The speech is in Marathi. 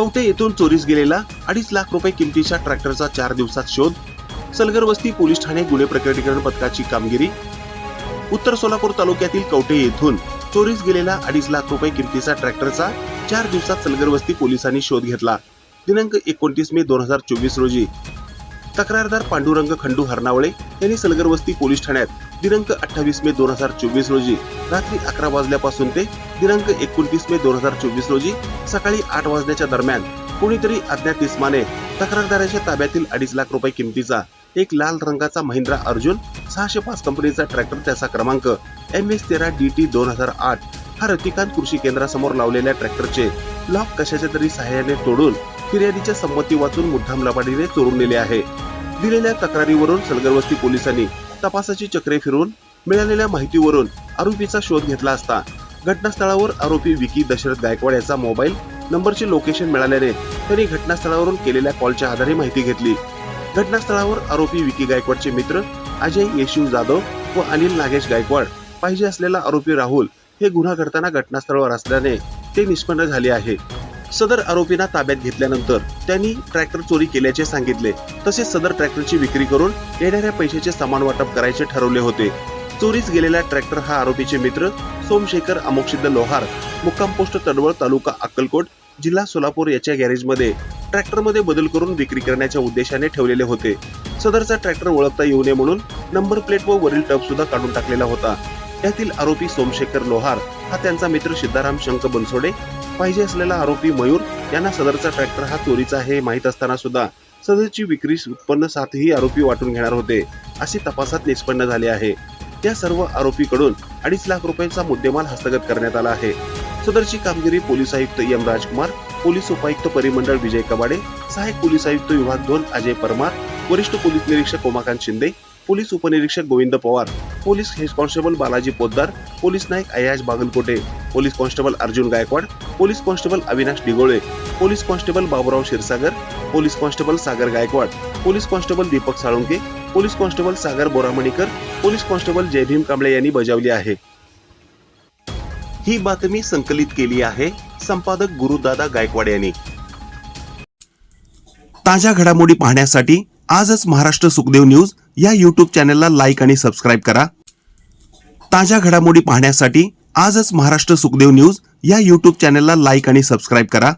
कवठे येथून चोरीस गेलेला अडीच लाख रुपये किमतीच्या ट्रॅक्टरचा चार दिवसात शोध सलगर वस्ती पोलीस ठाणे गुन्हे प्रकटीकरण पथकाची कामगिरी उत्तर सोलापूर तालुक्यातील कवठे येथून चोरीस गेलेला अडीच लाख रुपये किमतीचा ट्रॅक्टरचा चार दिवसात सलगर वस्ती पोलिसांनी शोध घेतला. दिनांक एकोणतीस मे दोन हजार चोवीस रोजी. तक्रारदार पांडुरंग खंडू हरनावळे यांनी सलगर वस्ती पोलीस ठाण्यात दिनांक अठ्ठावीस मे दोन हजार चोवीस रोजी रात्री अकरा वाजल्यापासून ते दिनांक एकोणतीस मे दोन हजार चोवीस रोजी सकाळी आठ वाजण्याच्या दरम्यान कोणीतरी अज्ञात इस्माने तक्रारदाराच्या ताब्यातील अडीच लाख रुपये किमतीचा एक लाल रंगाचा महिंद्रा अर्जुन सहाशे पाच कंपनीचा ट्रॅक्टर त्याचा क्रमांक एम एस तेरा डी टी दोन हजार आठ हा रतिकांत कृषी केंद्रासमोर लावलेल्या ट्रॅक्टरचे लॉक कशाच्या तरी सहाय्याने तोडून फिर्यादीच्या संमती वाचून मुद्दाम लबाडीने चोरून नेले आहे. दिलेल्या तक्रारीवरून सलगरवस्ती पोलिसांनी तपासाची चक्रे फिरून मिळालेल्या माहितीवरून आरोपीचा शोध घेतला असता घटनास्थळावर आरोपी विकी दशरथ गायकवाड याचा मोबाईल नंबरचे लोकेशन मिळाल्याने त्यांनी घटनास्थळावरून केलेल्या कॉलच्या आधारे माहिती घेतली. घटनास्थळावर आरोपी विकी गायकवाडचे मित्र अजय येशू जाधव व अनिल नागेश गायकवाड पाहिजे असलेला आरोपी राहुल हे गुन्हा घडताना घटनास्थळावर असल्याने ते निष्पन्न झाले आहे. सदर आरोपींना ताब्यात घेतल्यानंतर त्यांनी ट्रॅक्टर चोरी केल्याचे सांगितले. तसेच सदर ट्रॅक्टरची विक्री करून येणाऱ्या पैशाचे समान वाटप करायचे ठरवले होते. चोरीस गेलेला ट्रॅक्टर हा आरोपीचे मित्र सोमशेखर अमोक्षिद्ध लोहार मुक्काम पोस्ट तडवळ तालुका अक्कलकोट जिल्हा सोलापूर याच्या गॅरेजमध्ये. ट्रॅक्टरमध्ये बदल करून विक्री करण्याच्या उद्देशाने ठेवलेले होते. सदरचा ट्रॅक्टर ओळखता येऊ नये म्हणून नंबर प्लेट व वरील टप सुद्धा काढून टाकलेला होता. यातील आरोपी सोमशेखर लोहार हा त्यांचा मित्र सिद्धाराम शंक बनसोडे. पाहिजे असलेला आरोपी मयूर यांना सदरचा ट्रॅक्टर हा चोरीचा आहे हे माहीत असताना सुद्धा सदरची विक्री उत्पन्न सातही आरोपी वाटून घेणार होते असे तपासात निष्पन्न झाले आहे. या सर्व आरोपीकडून अडीच लाख रुपयांचा मुद्देमाल हस्तगत करण्यात आला आहे. सदरची कामगिरी पोलीस आयुक्त एम राजकुमार पोलीस उपायुक्त परिमंडळ विजय कबाडे सहाय्यक पोलीस आयुक्त विभाग दोन अजय परमार वरिष्ठ पोलीस निरीक्षक उमाकांत शिंदे पोलीस उपनिरीक्षक Govind Pawar police head constable Balaji Poddar police naik Ayaz Bagalkote police constable Arjun Gaikwad police constable Avinash Digole police constable Baburao Kshirsagar police constable Sagar Gaikwad police constable Deepak Salunke police constable Sagar Boramanikar police constable Jaybhim Kamble यांनी बजावली आहे. ही बातमी संकलित केली आहे संपादक गुरुदादा गायकवाड यांनी. ताज्या घडामोडी पाहण्यासाठी आजच महाराष्ट्र सुखदेव न्यूज या युट्यूब चॅनलला लाईक आणि सबस्क्राईब करा. ताज्या घडामोडी पाहण्यासाठी आजच महाराष्ट्र सुखदेव न्यूज या यूट्यूब चॅनलला लाईक आणि सबस्क्राईब करा.